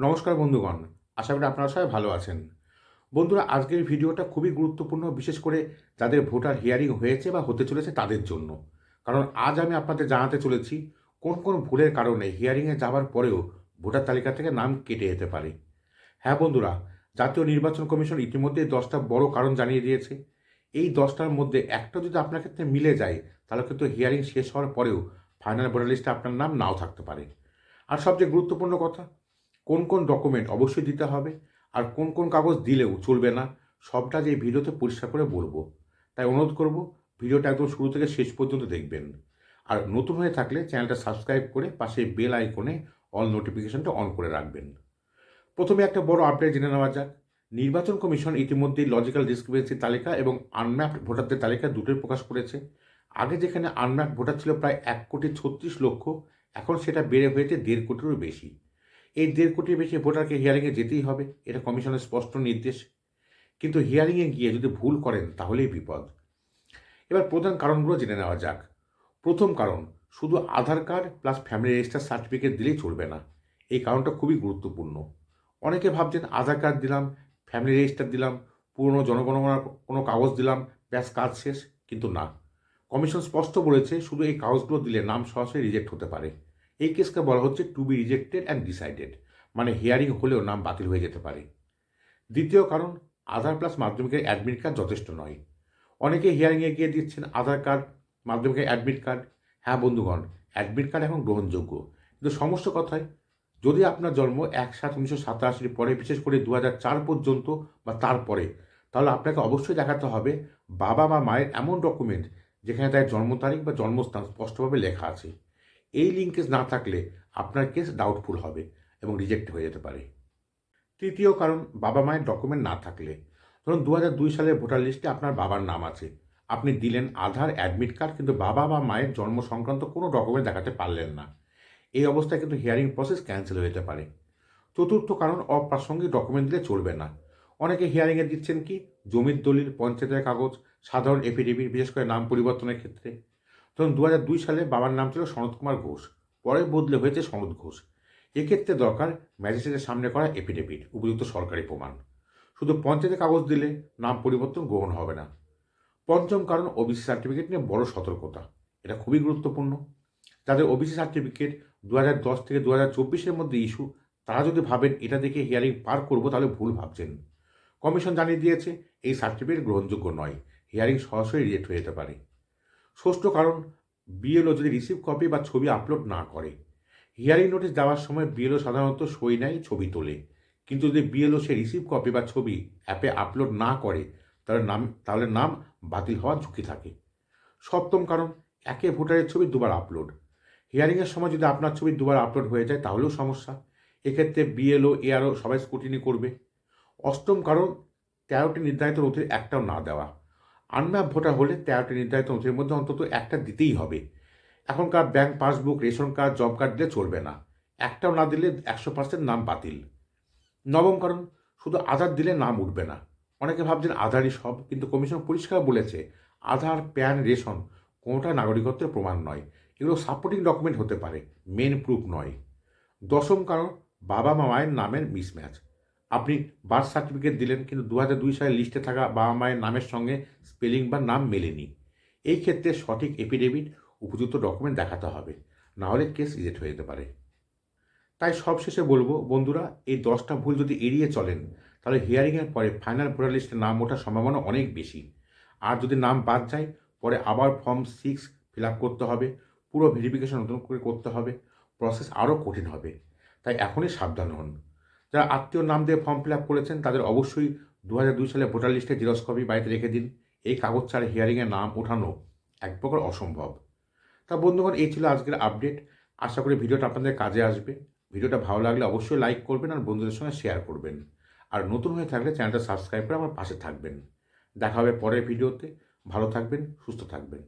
নমস্কার বন্ধুগণ, আশা করি আপনারা সবাই ভালো আছেন। বন্ধুরা, আজকের ভিডিওটা খুবই গুরুত্বপূর্ণ, বিশেষ করে যাদের ভোটার হিয়ারিং হয়েছে বা হতে চলেছে তাদের জন্য। কারণ আজ আমি আপনাদের জানাতে চলেছি, কোন কোন ভুলের কারণে হিয়ারিংয়ে যাওয়ার পরেও ভোটার তালিকা থেকে নাম কেটে যেতে পারে। হ্যাঁ বন্ধুরা, জাতীয় নির্বাচন কমিশন ইতিমধ্যে দশটা বড় কারণ জানিয়ে দিয়েছে। এই দশটার মধ্যে একটা যদি আপনার ক্ষেত্রে মিলে যায়, তাহলে কিন্তু হিয়ারিং শেষ হওয়ার পরেও ফাইনাল ভোটার লিস্টে আপনার নাম নাও থাকতে পারে। আর সবচেয়ে গুরুত্বপূর্ণ কথা কোন কোন ডকুমেন্ট অবশ্যই দিতে হবে আর কোন কোন কাগজ দিলেও চলবে না, সবটা যে ভিডিওতে পরিষ্কার করে বলব। তাই অনুরোধ করব, ভিডিওটা একদম শুরু থেকে শেষ পর্যন্ত দেখবেন। আর নতুন হয়ে থাকলে চ্যানেলটা সাবস্ক্রাইব করে পাশে বেল আইকনে অল নোটিফিকেশনটা অন করে রাখবেন। প্রথমে একটা বড় আপডেট জেনে নেওয়া যাক। নির্বাচন কমিশন ইতিমধ্যেই লজিক্যাল ডিসক্রিপেন্সি তালিকা এবং আনম্যাপড ভোটারদের তালিকা দুটোই প্রকাশ করেছে। আগে যেখানে আনম্যাপড ভোটার ছিল প্রায় এক কোটি ছত্রিশ লক্ষ, এখন সেটা বেড়ে হয়েছে দেড় কোটিরও বেশি। এই দেড় কোটির বেশি ভোটারকে হিয়ারিংয়ে যেতেই হবে, এটা কমিশনের স্পষ্ট নির্দেশ। কিন্তু হিয়ারিংয়ে গিয়ে যদি ভুল করেন, তাহলেই বিপদ। এবার প্রধান কারণগুলো জেনে নেওয়া যাক। প্রথম কারণ, শুধু Aadhaar card plus family register certificate দিলেই চলবে না। এই কারণটা খুবই গুরুত্বপূর্ণ। অনেকে ভাবছেন, আধার কার্ড দিলাম, ফ্যামিলি রেজিস্টার দিলাম, পুরনো জনগণনার কোনো কাগজ দিলাম, ব্যাস কাজ শেষ। কিন্তু না। কমিশন স্পষ্ট বলেছে, শুধু এই কাগজগুলো দিলে নাম সরাসরি রিজেক্ট হতে পারে। এই কেসকে বলা হচ্ছে to be rejected and decided মানে হিয়ারিং হলেও নাম বাতিল হয়ে যেতে পারে। দ্বিতীয় কারণ, আধার প্লাস মাধ্যমিকের অ্যাডমিট কার্ড যথেষ্ট নয়। অনেকে হিয়ারিংয়ে গিয়ে দিচ্ছেন আধার কার্ড মাধ্যমিকের অ্যাডমিট কার্ড হ্যাঁ বন্ধুগণ অ্যাডমিট কার্ড এখন গ্রহণযোগ্য। কিন্তু সমস্যা কথায়, যদি আপনার জন্ম এক সাত উনিশশো সাতাশির পরে, বিশেষ করে দু চার পর্যন্ত বা তারপরে, তাহলে আপনাকে অবশ্যই দেখাতে হবে বাবা বা মায়ের এমন ডকুমেন্ট যেখানে তার জন্ম তারিখ বা জন্মস্থান স্পষ্টভাবে লেখা আছে। এই লিঙ্কেজ না থাকলে আপনার কেস ডাউটফুল হবে এবং রিজেক্ট হয়ে যেতে পারে। তৃতীয় কারণ, বাবা মায়ের ডকুমেন্ট না থাকলে। ধরুন দু হাজার দুই সালের ভোটার লিস্টে আপনার বাবার নাম আছে। আপনি দিলেন আধার অ্যাডমিট কার্ড কিন্তু বাবা বা মায়ের জন্ম সংক্রান্ত কোনো ডকুমেন্ট দেখাতে পারলেন না। এই অবস্থায় কিন্তু হিয়ারিং প্রসেস ক্যান্সেল হয়ে যেতে পারে। চতুর্থ কারণ, অপ্রাসঙ্গিক ডকুমেন্ট দিলে চলবে না। অনেকে হিয়ারিংয়ে দিচ্ছেন কি, জমির দলিল, পঞ্চায়েতের কাগজ, সাধারণ এফিডেভিট বিশেষ করে নাম পরিবর্তনের ক্ষেত্রে। ধরুন দু দুই সালে বাবার নাম ছিল সনৎ কুমার ঘোষ, পরে বদলে হয়েছে সনৎ ঘোষ। এক্ষেত্রে দরকার ম্যাজিস্ট্রেটের সামনে করা এফিডেভিট উপযুক্ত সরকারি প্রমাণ। শুধু পঞ্চায়েতের কাগজ দিলে নাম পরিবর্তন গ্রহণ হবে না। পঞ্চম কারণ, ওবিসি সার্টিফিকেট নিয়ে বড় সতর্কতা। এটা খুবই গুরুত্বপূর্ণ। যাদের ওবিসি সার্টিফিকেট দু দশ থেকে দু হাজার চব্বিশের মধ্যে ইস্যু তারা যদি ভাবেন এটা দেখে হিয়ারিং পার করব, তাহলে ভুল ভাবছেন। কমিশন জানিয়ে দিয়েছে, এই সার্টিফিকেট গ্রহণযোগ্য নয়। হিয়ারিং সরাসরি রিজেক্ট হয়ে যেতে পারে। ষষ্ঠ কারণ বিএলও যদি রিসিভ কপি বা ছবি আপলোড না করে। হিয়ারিং নোটিশ দেওয়ার সময় বিএলও সাধারণত সই নেয় ছবি তোলে। কিন্তু যদি বিএলও সে রিসিভ কপি বা ছবি অ্যাপে আপলোড না করে, তাহলে নাম তাহলে নাম বাতিল হওয়ার ঝুঁকি থাকে। সপ্তম কারণ, একে ভোটারের ছবি দুবার আপলোড হিয়ারিংয়ের সময় যদি আপনার ছবি দুবার আপলোড হয়ে যায়, তাহলেও সমস্যা। এক্ষেত্রে বিএলও এআরও সবাই স্কুটিনি করবে। অষ্টম কারণ, তেরোটি নির্ধারিত নথির একটাও না দেওয়া। আনম্যাপ ভোটার হলে তেরোটি নির্ধারিত নথির মধ্যে অন্তত একটা দিতেই হবে। এখনকার bank passbook, ration card, job card দিলে চলবে না। একটাও না দিলে একশো পার্সেন্ট নাম বাতিল। নবম কারণ, শুধু আধার দিলে নাম উঠবে না। অনেকে ভাবছেন আধারই সব, কিন্তু কমিশন পরিষ্কার বলেছে, আধার, প্যান, রেশন কোনোটা নাগরিকত্বের প্রমাণ নয়। এগুলো সাপোর্টিং ডকুমেন্ট হতে পারে মেন প্রুফ নয়। দশম কারণ বাবা মা মায়ের নামের মিসম্যাচ আপনি বার্থ সার্টিফিকেট দিলেন, কিন্তু দু দুই সালের লিস্টে থাকা বাবা মায়ের নামের সঙ্গে স্পেলিং বা নাম মেলেনি। এই ক্ষেত্রে সঠিক এফিডেভিট উপযুক্ত ডকুমেন্ট দেখাতে হবে। নাহলে কেস রিজেক্ট হয়ে যেতে পারে। তাই সবশেষে বলব, বন্ধুরা, এই দশটা ভুল যদি এড়িয়ে চলেন, তাহলে হিয়ারিংয়ের পরে ফাইনাল ভোটার লিস্টে নাম ওঠার সম্ভাবনা অনেক বেশি। আর যদি নাম বাদ যায়, পরে আবার ফর্ম সিক্স ফিল আপ করতে হবে, পুরো ভেরিফিকেশন নতুন করে করতে হবে প্রসেস আরও কঠিন হবে। তাই এখনই সাবধান হন। যারা আত্মীয় নাম দিয়ে ফর্ম ফিল আপ করেছেন, তাদের অবশ্যই দু হাজার দুই সালে ভোটার লিস্টে জেরক্স কপি বাড়িতে রেখে দিন। এই কাগজ ছাড়া হিয়ারিংয়ে নাম ওঠানো এক প্রকার অসম্ভব। তা বন্ধুগণ, এই ছিল আজকের আপডেট আশা করি ভিডিওটা আপনাদের কাজে আসবে। ভিডিওটা ভালো লাগলে অবশ্যই লাইক করবেন আর বন্ধুদের সঙ্গে শেয়ার করবেন। আর নতুন হয়ে থাকলে চ্যানেলটা সাবস্ক্রাইব করে আমার পাশে থাকবেন। দেখা হবে পরের ভিডিওতে। ভালো থাকবেন, সুস্থ থাকবেন।